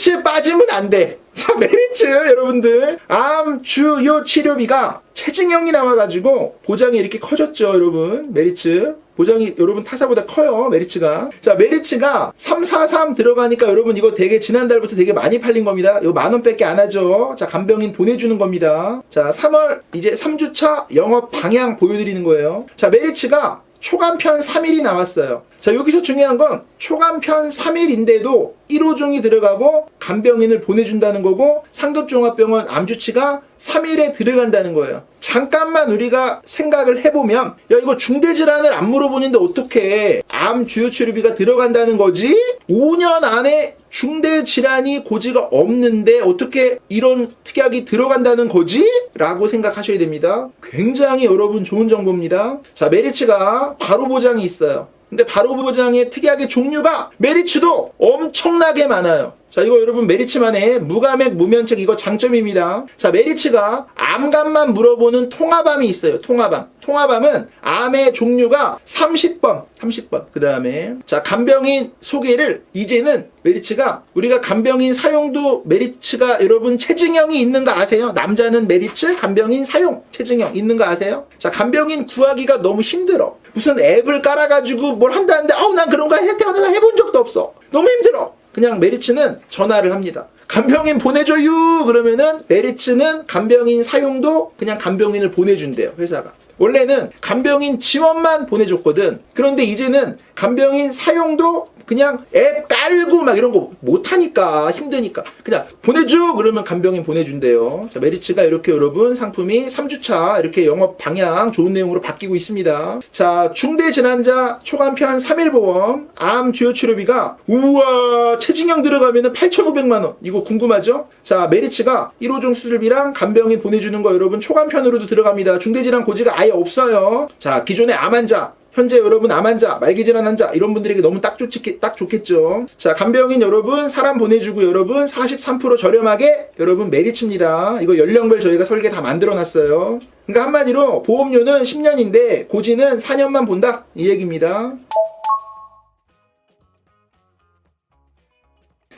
메리츠 빠지면 안 돼. 자, 메리츠 여러분들 암 주요 치료비가 체증형이 나와가지고 보장이 이렇게 커졌죠, 여러분. 메리츠 보장이 여러분 타사보다 커요, 메리츠가. 자, 메리츠가 343 들어가니까 여러분 이거 되게 지난달부터 되게 많이 팔린 겁니다. 이거 만 원 밖에 안 하죠. 자, 간병인 보내주는 겁니다. 자, 3월 이제 3주차 영업 방향 보여드리는 거예요. 자, 메리츠가 초간편 3일이 나왔어요. 자, 여기서 중요한 건 초간편 3일인데도 1호종이 들어가고 간병인을 보내준다는 거고 상급종합병원 암주치가 3일에 들어간다는 거예요. 잠깐만 우리가 생각을 해보면 야 이거 중대질환을 안 물어보는데 어떻게 암 주요 치료비가 들어간다는 거지? 5년 안에 중대 질환이 고지가 없는데 어떻게 이런 특약이 들어간다는 거지? 라고 생각하셔야 됩니다. 굉장히 여러분 좋은 정보입니다. 자, 메리츠가 바로 보장이 있어요. 근데 바로 보장의 특약의 종류가 메리츠도 엄청나게 많아요. 자, 이거 여러분 메리츠만의 무감액 무면책 이거 장점입니다. 자, 메리츠가 암감만 물어보는 통합암이 있어요. 통합암. 통합암은 암의 종류가 30번, 30번. 그 다음에 자, 간병인 소개를 이제는 메리츠가 우리가 간병인 사용도 메리츠가 여러분 체증형이 있는 거 아세요? 남자는 메리츠, 간병인 사용 체증형 있는 거 아세요? 자, 간병인 구하기가 너무 힘들어. 무슨 앱을 깔아가지고 뭘 한다는데 아우 난 그런 거 해- 태어나서 해본 적도 없어. 너무 힘들어. 그냥 메리츠는 전화를 합니다. 간병인 보내줘요! 그러면은 메리츠는 간병인 사용도 그냥 간병인을 보내준대요 회사가. 원래는 간병인 지원만 보내줬거든. 그런데 이제는 간병인 사용도 그냥 앱 깔고 막 이런 거 못하니까 힘드니까. 그냥 보내줘! 그러면 간병인 보내준대요. 자 메리츠가 이렇게 여러분 상품이 3주차 이렇게 영업 방향 좋은 내용으로 바뀌고 있습니다. 자 중대질환자 초간편 3일 보험. 암 주요 치료비가 우와! 체증형 들어가면은 8,500만 원. 이거 궁금하죠? 자 메리츠가 1호종 수술비랑 간병인 보내주는 거 여러분 초간편으로도 들어갑니다. 중대질환 고지가 아예 없어요. 자 기존의 암 환자 현재 여러분 암 환자, 말기 질환 환자 이런 분들에게 너무 딱 좋겠 딱 좋겠죠. 자 간병인 여러분 사람 보내주고 여러분 43% 저렴하게 여러분 메리츠입니다. 이거 연령별 저희가 설계 다 만들어놨어요. 그러니까 한마디로 보험료는 10년인데 고지는 4년만 본다 이 얘기입니다.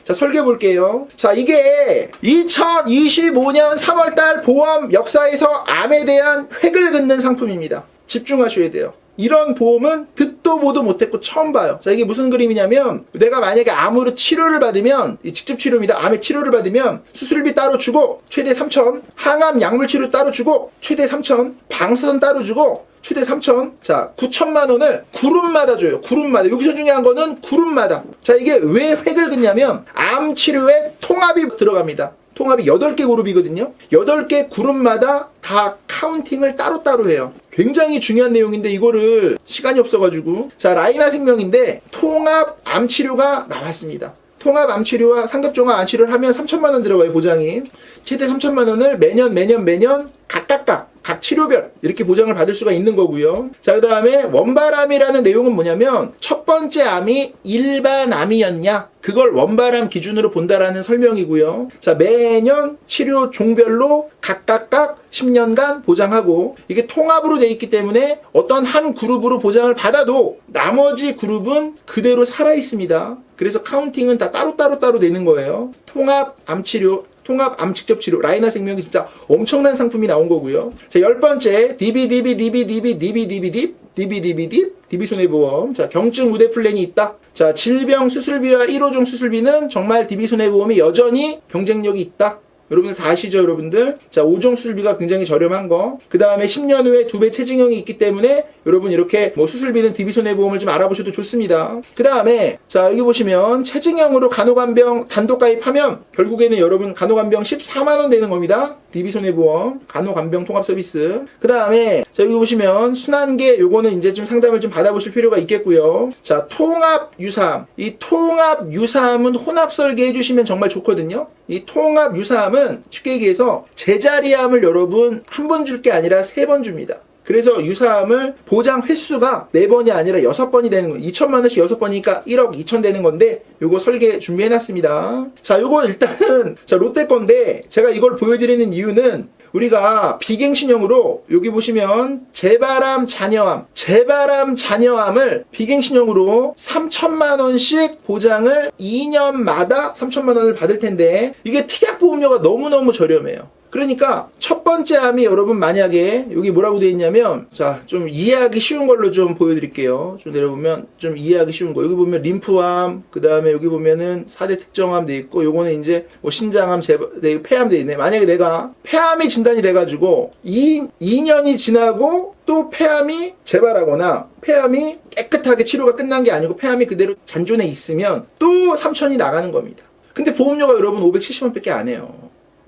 자, 설계 볼게요. 자, 이게 2025년 3월달 보험 역사에서 암에 대한 획을 긋는 상품입니다. 집중하셔야 돼요. 이런 보험은 듣도 보도 못했고 처음 봐요. 자, 이게 무슨 그림이냐면, 내가 만약에 암으로 치료를 받으면, 이 직접 치료입니다. 암의 치료를 받으면, 수술비 따로 주고, 최대 3천, 항암 약물 치료 따로 주고, 최대 3천, 방사선 따로 주고, 최대 3천. 자, 9천만 원을 그룹마다 줘요. 그룹마다. 여기서 중요한 거는 그룹마다. 자, 이게 왜 획을 긋냐면 암 치료에 통합이 들어갑니다. 통합이 8개 그룹이거든요. 8개 그룹마다 다 카운팅을 따로따로 해요. 굉장히 중요한 내용인데 이거를 시간이 없어가지고 자 라이나 생명인데 통합 암 치료가 나왔습니다. 통합 암 치료와 상급종합 암 치료를 하면 3천만 원 들어가요 보장이 최대 3천만 원을 매년 매년 매년 각각각 각 치료별 이렇게 보장을 받을 수가 있는 거고요. 자, 그다음에 원발암이라는 내용은 뭐냐면 첫 번째 암이 일반 암이었냐? 그걸 원발암 기준으로 본다라는 설명이고요. 자, 매년 치료 종별로 각각각 10년간 보장하고 이게 통합으로 돼 있기 때문에 어떤 한 그룹으로 보장을 받아도 나머지 그룹은 그대로 살아 있습니다. 그래서 카운팅은 다 따로따로 따로 내는 거예요. 통합 암 치료 통합 암 직접 치료 라이나 생명이 진짜 엄청난 상품이 나온 거고요. 자, 열 번째 DBDB DBDB DBDBD DBDBD DB 손해보험. 자, 경증 우대 플랜이 있다. 자, 질병 수술비와 1호종 수술비는 정말 DB 손해보험이 여전히 경쟁력이 있다. 여러분들 다 아시죠, 여러분들? 자, 5종 수술비가 굉장히 저렴한 거. 그 다음에 10년 후에 두 배 체증형이 있기 때문에 여러분 이렇게 뭐 수술비는 DB 손해보험을 좀 알아보셔도 좋습니다. 그 다음에 자, 여기 보시면 체증형으로 간호간병 단독 가입하면 결국에는 여러분 간호간병 14만원 되는 겁니다. DB 손해보험, 간호간병 통합 서비스. 그 다음에 자, 여기 보시면 순환계 요거는 이제 좀 상담을 좀 받아보실 필요가 있겠고요. 자, 통합 유사암. 이 통합 유사암은 혼합 설계 해 주시면 정말 좋거든요. 이 통합 유사암은 쉽게 얘기해서 제자리암을 여러분 한 번 줄 게 아니라 세 번 줍니다. 그래서 유사암을 보장 횟수가 4번이 아니라 6번이 되는 거예요. 2천만 원씩 6번이니까 1억 2천 되는 건데 요거 설계 준비해 놨습니다. 자, 요거 일단은 자, 롯데 건데 제가 이걸 보여 드리는 이유는 우리가 비갱신형으로 여기 보시면 재바람 잔여암, 재바람 잔여암을 비갱신형으로 3천만 원씩 보장을 2년마다 3천만 원을 받을 텐데 이게 특약 보험료가 너무너무 저렴해요. 그러니까 첫 번째 암이 여러분 만약에 여기 뭐라고 되어 있냐면 자 좀 이해하기 쉬운 걸로 좀 보여드릴게요. 좀 내려보면 좀 이해하기 쉬운 거 여기 보면 림프암 그 다음에 여기 보면은 4대 특정암 돼 있고 요거는 이제 뭐 신장암 재 네, 폐암 돼 있네. 만약에 내가 폐암이 진단이 돼가지고 2, 2년이 지나고 또 폐암이 재발하거나 폐암이 깨끗하게 치료가 끝난 게 아니고 폐암이 그대로 잔존해 있으면 또 3천이 나가는 겁니다. 근데 보험료가 여러분 570원 밖에 안 해요.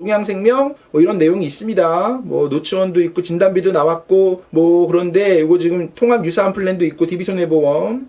동양생명 뭐 이런 내용이 있습니다. 뭐 노치원도 있고 진단비도 나왔고 뭐 그런데 이거 지금 통합 유사한 플랜도 있고 디비손해보험